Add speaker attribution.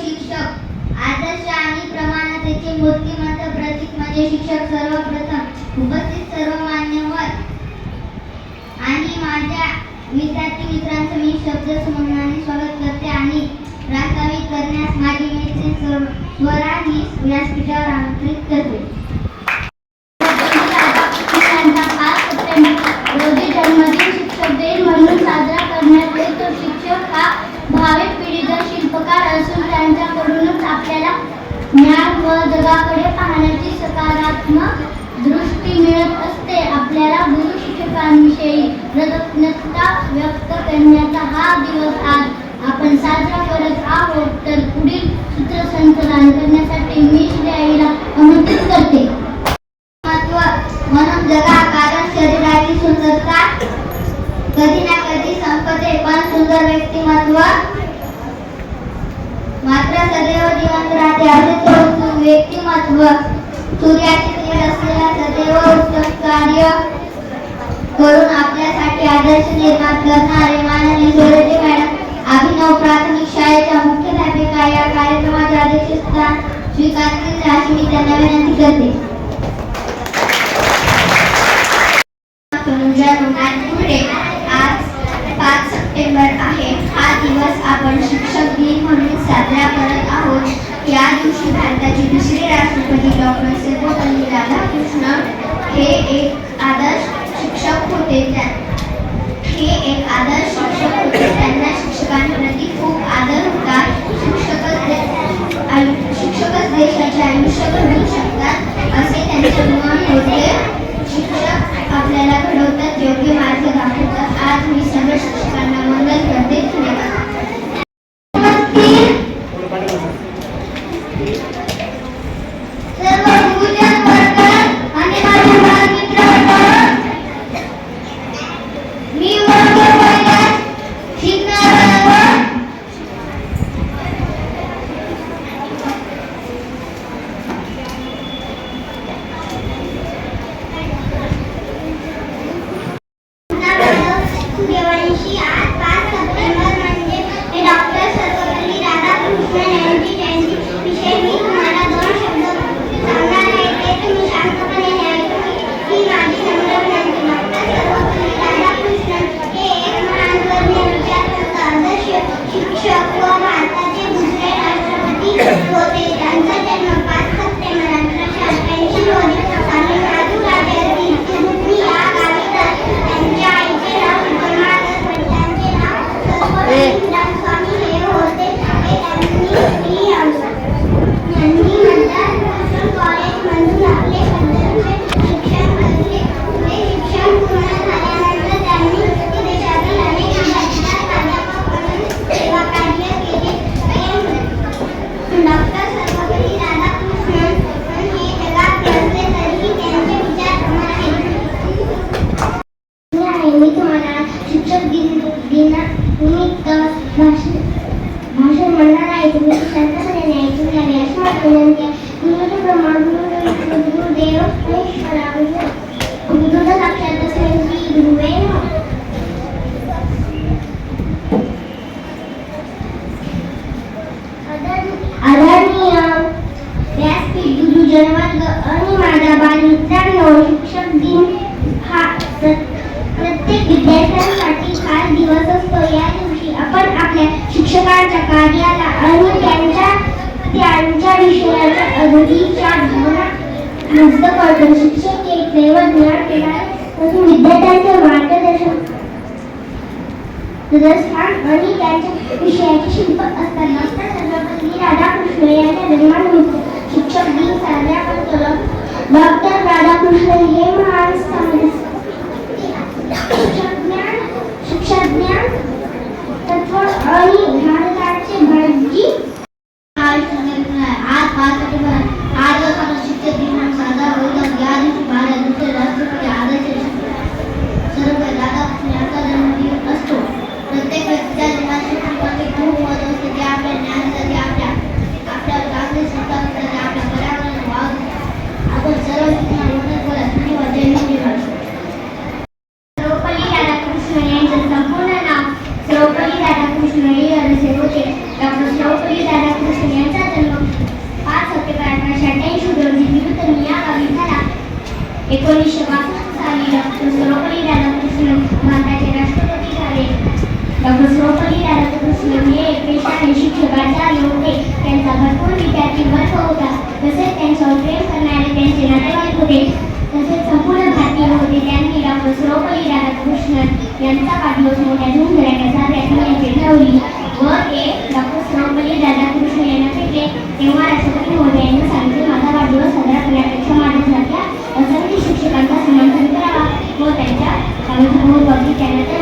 Speaker 1: शिक्षक आदर्श आणि प्रमाणतेचे मूर्तिमंत प्रतीक म्हणजे शिक्षक सर्वप्रथम उपस्थित सर्व मान्यवर. आणि माझ्या विद्यार्थी मित्रांचं मी शब्द स्मरणाने स्वागत करते आणि प्रास्ताविक करण्यास माझी मैत्री स्वर- स्वरा ही व्यासपीठावर आमंत्रित करते
Speaker 2: त्यांचा पाच सप्टेंबर रोजी जन्मदिन शिक्षक दिन म्हणून साजरा करण्यात येतो शिक्षक हा भावी पिढीचा शिल्पकार असून त्यांच्याकडूनच आपल्याला ज्ञान व जगाकडे पाहण्याची सकारात्मक दृष्टी मिळत असते. आपल्याला गुरु शिक्षकांविषयी कृतज्ञता व्यक्त करण्याचा हा दिवस आज आपण साजरा करत आहोत. तर पुढील सूत्रसंचालन करण्यासाठी मी श्रेयाईला आमंत्रित करते.
Speaker 1: महत्त्व म्हणून जगा कारण शरीराची सुंदरता कधी ना कधी संपते पण सुंदर व्यक्तिमत्व मात्र सदैव जिवंत राहते. असे व्यक्तिमत्व. सूर्याची किरण असलेला सदैव उत्तम कार्य करून आपल्यासाठी आदर्श निर्माण करणारे माननीय सोरेटे मॅडम अभिनव प्राथमिक शाळेच्या मुख्याध्यापिका या कार्यक्रमाचे अध्यक्षस्थान स्वीकारतील अशी मी त्यांना विनंती करते. आज पाच सप्टेंबर आहे. हा दिवस आपण शिक्षक दिन म्हणून साजरा करत आहोत. या दिवशी भारताचे दुसरे राष्ट्रपती डॉक्टर सर्वपल्ली राधाकृष्ण हे एक आदर्श शिक्षक होते हे एक आदर्श शिक्षक होते. त्यांना शिक्षकांप्रती खूप आदर होता. शिक्षकच शिक्षकच देशाचे आयुष्य घडवू शकतात असे त्यांचे मन होते. शिक्षक आपल्याला घडवतात योग्य मार्ग दाखवतात. आज मी सर्व शिक्षकांना मंगल करते धन्यवाद सर्व गुरुजन वर्ग आणि माझे बालमित्र वर्ग, मी वर्ग पहिल्यात शिकणारा वर्ग सूर्यवंशी आज पाच सप्टेंबर म्हणजे हे डॉक्टर सर्वपल्ली राधाकृष्णन यांची जयंती विषयी मी तुम्हाला दोन शब्द सांगणार आहे ते तुम्ही शांतपणे ऐकून ही माझी नम्र विनंती डॉक्टर सर्वपल्ली राधाकृष्णन हे एक महान तज्ञ विचारवंत आदर्श शिक्षक व भारताचे दुसरे राष्ट्रपती होते त्यांचा जन्म पाच सप्टेंबर अठराशे अठ्ठ्याऐंशी रोजी तामिळनाडू राज्यातील तिरुपती या गावी झाले. त्यांच्या आईचे नाव परमानंद पण त्यांचे नाव सर्वपल्ली रामस्वामी हे होते हे त्यांनी यांनी नंतर भूषण कॉलेजमधून आपले पदवीचे शिक्षण घेतले पुढे शिक्षण पूर्ण झाल्यानंतर त्यांनी देशातील अनेक विद्यापीठात प्राध्यापक म्हणून सेवाकार्य केले डॉक्टर सर्वपल्ली राधाकृष्णन हे जगात नसले तरीही त्यांचे विचार अमर आहेत मी आहे मी तुम्हाला शिक्षक दिन दिनानिमित्त भाषण भाषण म्हणणार आहे तुम्ही शांतपणे अशी विनंती आहे गुरु गुरुदेव साक्षात गुरुवे आदरणीय व्यासपीठ आणि बालमित्रांनो शिक्षक दिन हा प्रत्येक विद्यार्थ्यांसाठी खास दिवस असतो. या दिवशी शिक्षकांच्या कार्याला आणि त्यांच्या त्यांच्या विषयाच्या अगदीच्या भावना मुक्त करतो. शिक्षक एक दैवत ज्ञान देणारे असून विद्यार्थ्यांचे मार्गदर्शन प्रस्थान आणि त्यांच्या विषयाचे शिल्प असताना डॉक्टर सर्वपल्ली राधाकृष्ण यांच्या जन्मानिमित्त शिक्षक दिन साजरा करतो. डॉक्टर राधाकृष्ण हे महान स्थान शिक्षज्ञान शिक्षज्ञान तत्व आणि भारताचे भाजी आज पाच सप्टेंबर हा
Speaker 3: एकोणीसशे बासष्ट साली डॉक्टर सर्वपल्ली राधाकृष्ण भारताचे राष्ट्रपती झाले. डॉक्टर सर्वपल्ली राधाकृष्ण हे पेशाने शिक्षकाच्या होते त्यांचा भरपूर विद्यार्थी वर्ग होता. तसेच त्यांच्यावर प्रेम करणारे त्यांचे नातेवाईक होते. तसेच संपूर्ण भारतीय होते. त्यांनी डॉक्टर सर्वपल्ली राधाकृष्णन यांचा पाठलोस मोठ्या धूमधडाक्या साऱ्यात यांचे ठरवली व ते डॉक्टर सर्वपल्ली राधाकृष्ण यांना भेटले. तेव्हा राष्ट्रपती मोदी यांना सांगितले माझा वाढदिवस साजरा करण्यापेक्षा माझ्या Kendi kendine